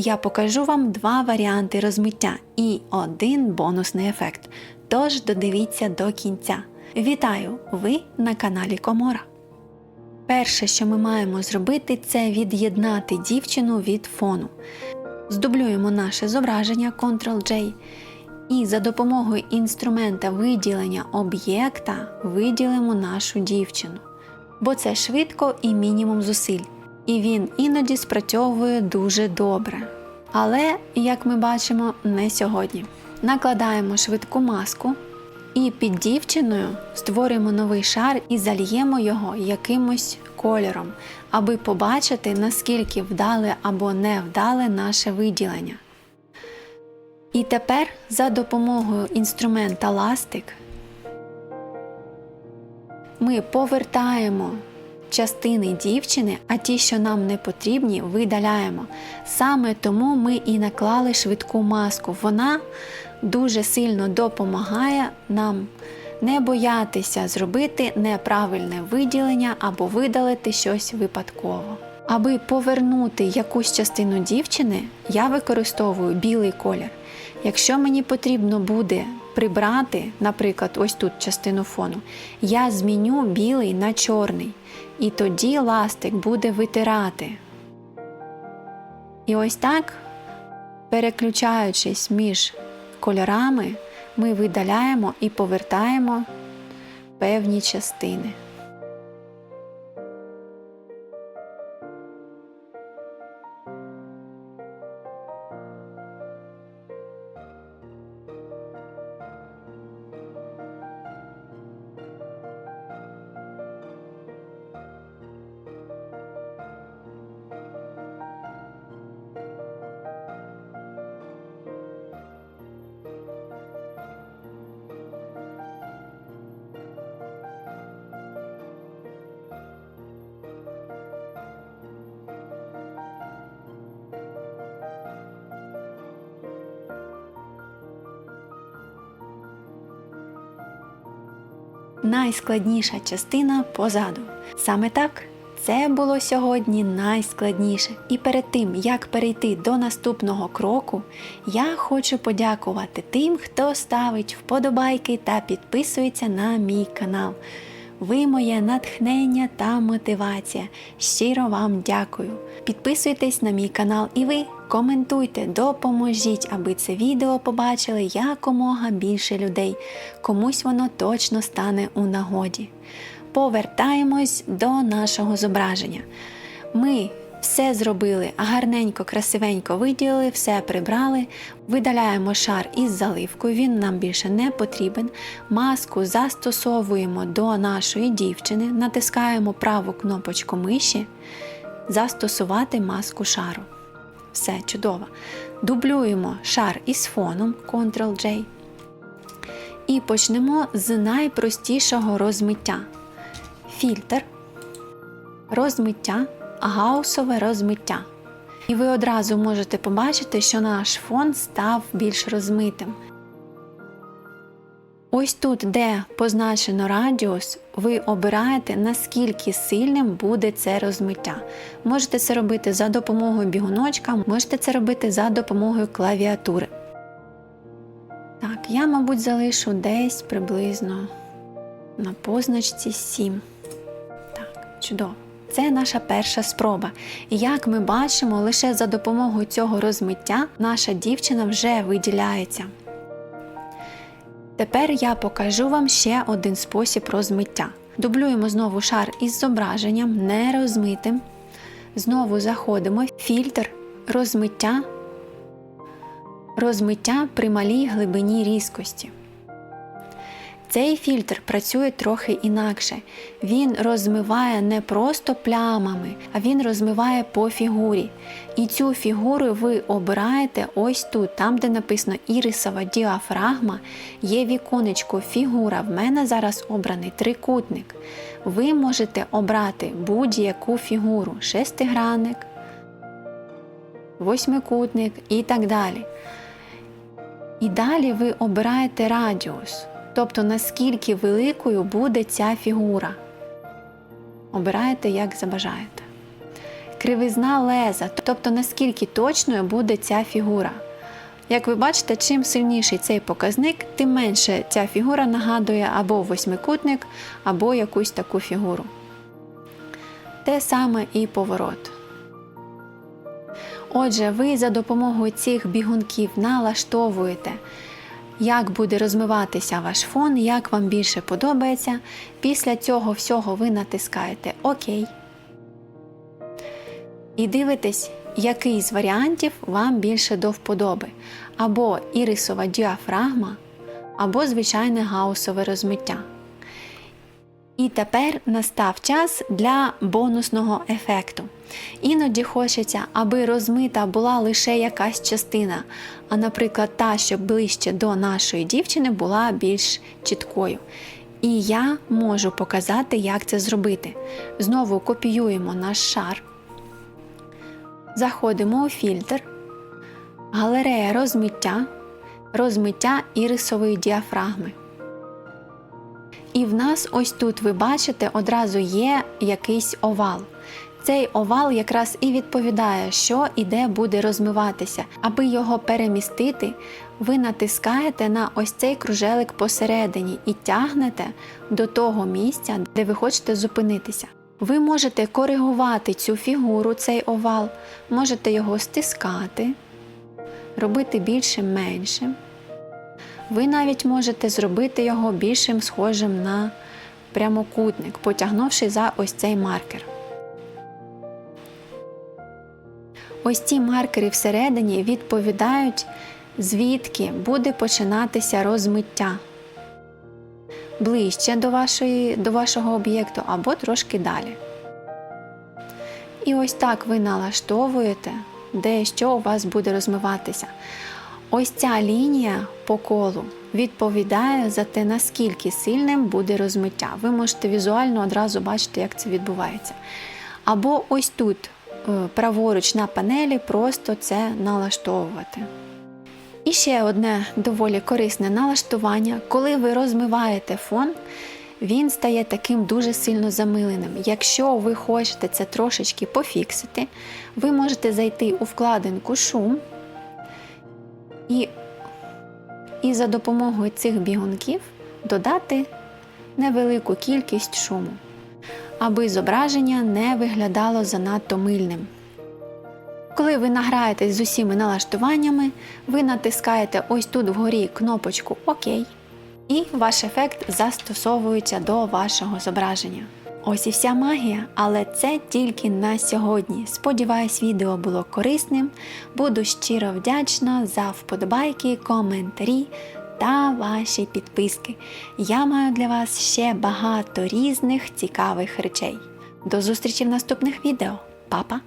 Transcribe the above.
Я покажу вам два варіанти розмиття і один бонусний ефект. Тож додивіться до кінця. Вітаю! Ви на каналі Комора. Перше, що ми маємо зробити, це від'єднати дівчину від фону. Здублюємо наше зображення Ctrl-J і за допомогою інструмента виділення об'єкта виділимо нашу дівчину. Бо це швидко і мінімум зусиль. І він іноді спрацьовує дуже добре. Але, як ми бачимо, не сьогодні. Накладаємо швидку маску і під дівчиною створюємо новий шар і зальємо його якимось кольором, аби побачити, наскільки вдале або не вдале наше виділення. І тепер за допомогою інструмента ластик ми повертаємо частини дівчини, а ті, що нам не потрібні, видаляємо. Саме тому ми і наклали швидку маску. Вона дуже сильно допомагає нам не боятися зробити неправильне виділення або видалити щось випадково. Аби повернути якусь частину дівчини, я використовую білий колір. Якщо мені потрібно буде прибрати, наприклад, ось тут частину фону, я зміню білий на чорний, і тоді ластик буде витирати. І ось так, переключаючись між кольорами, ми видаляємо і повертаємо певні частини. Найскладніша частина позаду. Саме так. Це було сьогодні найскладніше. І перед тим, як перейти до наступного кроку, я хочу подякувати тим, хто ставить вподобайки та підписується на мій канал. Ви моє натхнення та мотивація. Щиро вам дякую. Підписуйтесь на мій канал і ви коментуйте, допоможіть, аби це відео побачили якомога більше людей. Комусь воно точно стане у нагоді. Повертаємось до нашого зображення. Ми все зробили гарненько, красивенько виділили, все прибрали, видаляємо шар із заливкою, він нам більше не потрібен. Маску застосовуємо до нашої дівчини, натискаємо праву кнопочку миші, застосувати маску шару. Все чудово. Дублюємо шар із фоном Ctrl-J. І почнемо з найпростішого розмиття. Фільтр, розмиття гаусове розмиття. І ви одразу можете побачити, що наш фон став більш розмитим. Ось тут, де позначено радіус, ви обираєте, наскільки сильним буде це розмиття. Можете це робити за допомогою бігуночка, можете це робити за допомогою клавіатури. Так, я, мабуть, залишу десь приблизно на позначці 7. Так, чудово. Це наша перша спроба. І як ми бачимо, лише за допомогою цього розмиття наша дівчина вже виділяється. Тепер я покажу вам ще один спосіб розмиття. Дублюємо знову шар із зображенням, не розмитим. Знову заходимо, фільтр, розмиття, розмиття при малій глибині різкості. Цей фільтр працює трохи інакше. Він розмиває не просто плямами, а він розмиває по фігурі. І цю фігуру ви обираєте ось тут, там, де написано ірисова діафрагма, є віконечко фігура. В мене зараз обраний трикутник. Ви можете обрати будь-яку фігуру шестигранник, восьмикутник і так далі. І далі ви обираєте радіус. Тобто наскільки великою буде ця фігура. Обирайте, як забажаєте. кривизна леза, тобто наскільки точною буде ця фігура. Як ви бачите, чим сильніший цей показник, тим менше ця фігура нагадує або восьмикутник, або якусь таку фігуру. Те саме і поворот. Отже, ви за допомогою цих бігунків налаштовуєте, як буде розмиватися ваш фон, як вам більше подобається. Після цього всього ви натискаєте ОК. І дивитесь, який з варіантів вам більше до вподоби. Або ірисова діафрагма, або звичайне гаусове розмиття. І тепер настав час для бонусного ефекту. Іноді хочеться, аби розмита була лише якась частина, а, наприклад, та, що ближче до нашої дівчини, була більш чіткою. І я можу показати, як це зробити. Знову копіюємо наш шар, заходимо у фільтр, галерея розмиття, розмиття ірисової діафрагми. І в нас ось тут, ви бачите, одразу є якийсь овал. Цей овал якраз і відповідає, що і де буде розмиватися. Аби його перемістити, ви натискаєте на ось цей кружелик посередині і тягнете до того місця, де ви хочете зупинитися. Ви можете коригувати цю фігуру, цей овал, можете його стискати, робити більшим меншим. Ви навіть можете зробити його більшим схожим на прямокутник, потягнувши за ось цей маркер. Ось ці маркери всередині відповідають, звідки буде починатися розмиття ближче до, вашої, до вашого об'єкту або трошки далі. І ось так ви налаштовуєте, де що у вас буде розмиватися. Ось ця лінія по колу відповідає за те, наскільки сильним буде розмиття. Ви можете візуально одразу бачити, як це відбувається. Або ось тут, е, праворуч на панелі, просто це налаштовувати. І ще одне доволі корисне налаштування, коли ви розмиваєте фон, він стає таким дуже сильно замиленим. Якщо ви хочете це трошечки пофіксити, ви можете зайти у вкладинку шум і, і за допомогою цих бігунків додати невелику кількість шуму, аби зображення не виглядало занадто мильним. Коли ви награєтесь з усіма налаштуваннями, ви натискаєте ось тут вгорі кнопочку ОК, і ваш ефект застосовується до вашого зображення. Ось і вся магія, але це тільки на сьогодні. Сподіваюсь, відео було корисним. Буду щиро вдячна за вподобайки, коментарі та ваші підписки. Я маю для вас ще багато різних цікавих речей. До зустрічі в наступних відео. Па-па!